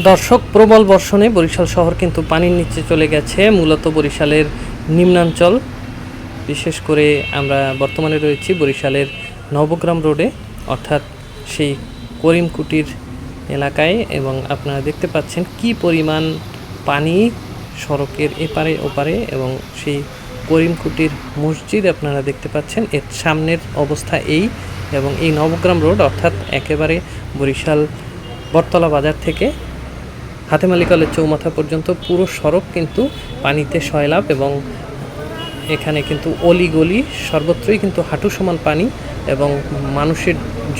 দর্শক, প্রবল বর্ষণে বরিশাল শহর কিন্তু পানির নিচে চলে গেছে, মূলত বরিশালের নিম্নাঞ্চল। বিশেষ করে আমরা বর্তমানে রয়েছি বরিশালের নবগ্রাম রোডে, অর্থাৎ সেই করিমকুটির এলাকায়। এবং আপনারা দেখতে পাচ্ছেন কি পরিমাণ পানি সড়কের এপারে ওপারে এবং সেই করিমকুটির মসজিদ আপনারা দেখতে পাচ্ছেন। এর সামনের অবস্থা এই এবং এই নবগ্রাম রোড, অর্থাৎ একেবারে বরিশাল বটতলা বাজার থেকে হাতেমালি কলেজ চৌমাথা পর্যন্ত পুরো সড়ক কিন্তু পানিতে সয়লাভ এবং এখানে কিন্তু অলিগলি সর্বত্রই কিন্তু হাঁটু সমান পানি এবং মানুষের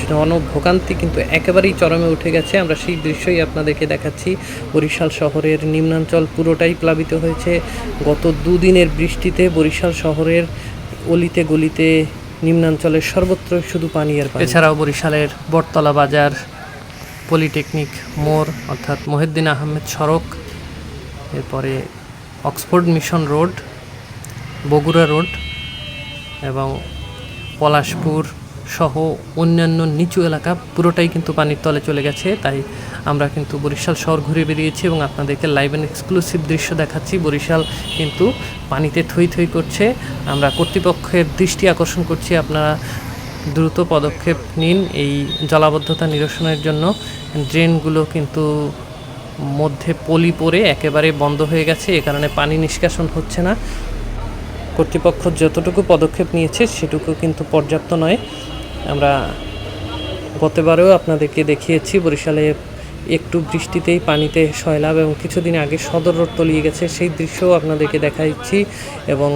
জনভোগান্তি কিন্তু একেবারেই চরমে উঠে গেছে। আমরা সেই দৃশ্যই আপনাদেরকে দেখাচ্ছি। বরিশাল শহরের নিম্নাঞ্চল পুরোটাই প্লাবিত হয়েছে। গত দুদিনের বৃষ্টিতে বরিশাল শহরের অলিতে গলিতে নিম্নাঞ্চলের সর্বত্রই শুধু পানি আর এছাড়াও বরিশালের বটতলা বাজার পলিটেকনিক মোড়, অর্থাৎ মহিউদ্দিন আহমেদ সড়ক, এরপরে Oxford mission road, Bogura road এবং পলাশপুর সহ অন্যান্য নিচু এলাকা পুরোটাই কিন্তু পানির তলে চলে গেছে। তাই আমরা কিন্তু বরিশাল শহর ঘুরে বেরিয়েছি এবং আপনাদেরকে লাইভ অ্যান্ড এক্সক্লুসিভ দৃশ্য দেখাচ্ছি। বরিশাল কিন্তু পানিতে থই থই করছে। আমরা কর্তৃপক্ষের দৃষ্টি আকর্ষণ করছি আপনারা দ্রুত পদক্ষেপ নিন এই জলাবদ্ধতা নিরসনের জন্য। ড্রেনগুলো কিন্তু মধ্যে পলি পড়ে একেবারে বন্ধ হয়ে গেছে, এ কারণে পানি নিষ্কাশন হচ্ছে না। কর্তৃপক্ষ যতটুকু পদক্ষেপ নিয়েছে সেটুকু কিন্তু পর্যাপ্ত নয়। আমরা গতবারেও আপনাদেরকে দেখিয়েছি, বরিশালে একটু বৃষ্টিতেই পানিতে সয়লাভ এবং কিছুদিন আগে সদর রোড তলিয়ে গেছে, সেই দৃশ্যও আপনাদেরকে দেখাচ্ছি। এবং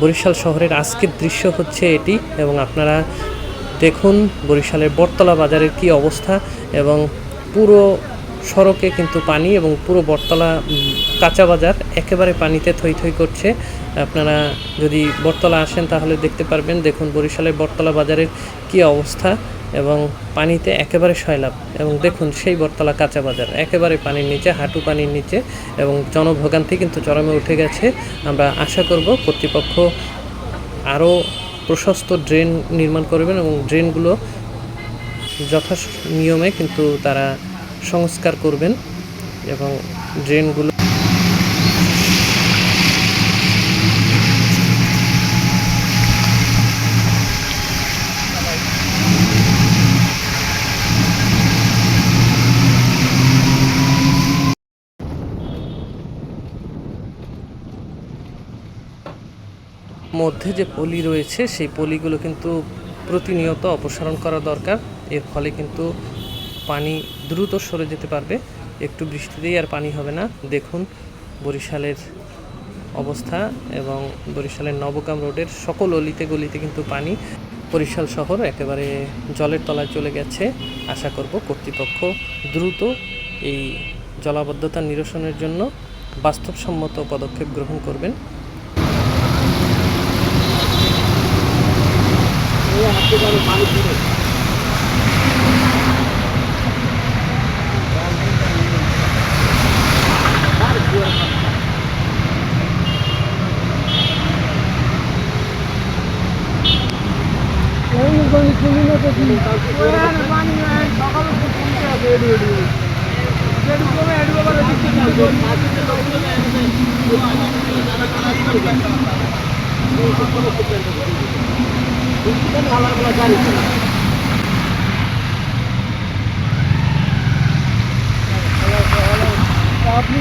বরিশাল শহরের আজকের দৃশ্য হচ্ছে এটি এবং আপনারা দেখুন বরিশালের বটতলা বাজারের কি অবস্থা এবং পুরো সড়কে কিন্তু পানি এবং পুরো বটতলা কাঁচা বাজার একেবারে পানিতে থই থই করছে। আপনারা যদি বটতলা আসেন তাহলে দেখতে পারবেন, দেখুন বরিশালের বটতলা বাজারের কি অবস্থা এবং পানিতে একেবারে সয়লাভ এবং দেখুন সেই বটতলা কাঁচা বাজার, একেবারে পানির নিচে, হাঁটু পানির নিচে এবং জনভোগান্তি কিন্তু চরমে উঠে গেছে। আমরা আশা করব কর্তৃপক্ষ আরও প্রশস্ত ড্রেন নির্মাণ করবেন এবং ড্রেনগুলো যথা নিয়মে কিন্তু তারা সংস্কার করবেন এবং ড্রেনগুলো মধ্যে যে পলি রয়েছে, সেই পলিগুলো কিন্তু প্রতিনিয়ত অপসারণ করা দরকার। এর ফলে কিন্তু পানি দ্রুত সরে যেতে পারবে। একটু বৃষ্টিতেই আর পানি হবে না। দেখুন বরিশালের অবস্থা এবং বরিশালের নবগ্রাম রোডের সকল অলিতে গলিতে কিন্তু পানি বরিশাল শহর একেবারে জলের তলায় চলে গেছে। আশা করব কর্তৃপক্ষ দ্রুত এই জলাবদ্ধতা নিরসনের জন্য বাস্তবসম্মত পদক্ষেপ গ্রহণ করবেন। আপনি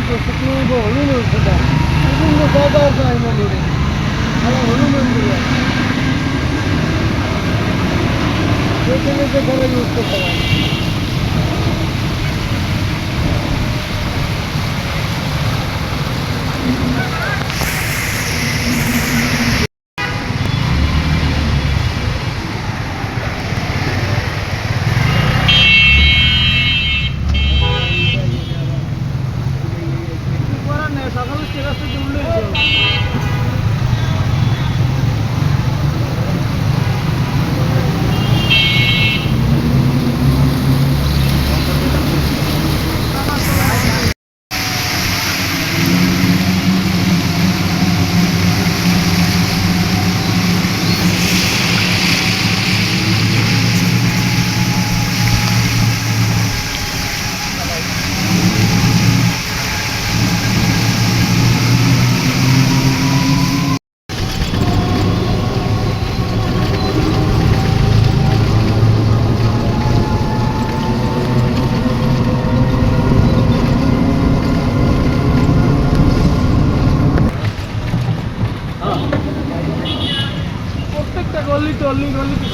প্রশ্ন হলুন সেটা। বিভিন্ন কথা আছে আমার মনে আমার হলুন সেখানে সেখানে ইউজ করতে পারে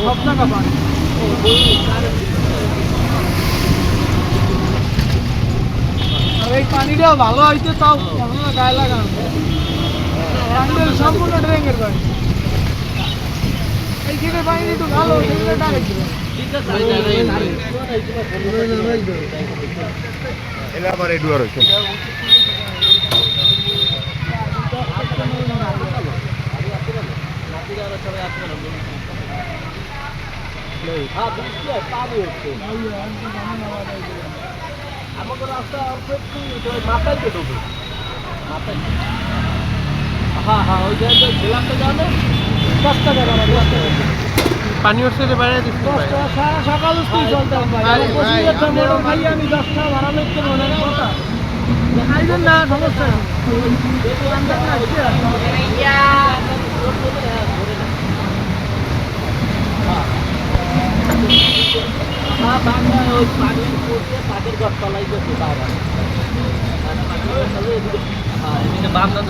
সব পানিটা ভালো হইতে তাও এখনও গায়ে লাগানো। সম্পূর্ণ ড্রেঙ্গের পানি। এই খেতে পানি একটু ভালো হয়েছে দশটা টাকা দশ টাকা পানি উঠছে বাইরে দিচ্ছি দশটা সারা সকাল স্কুল চলতাম ভাই। ভাই, আমার পঁচিশ ভাই, হাজার আমি মোটর খাই আমি দশটা ভাড়া লিখতে মনে হয় কথা। খাইবেন না সমস্যা ওই পানির মধ্যে পাখির গড়তলায় গেছে বাম দাঁত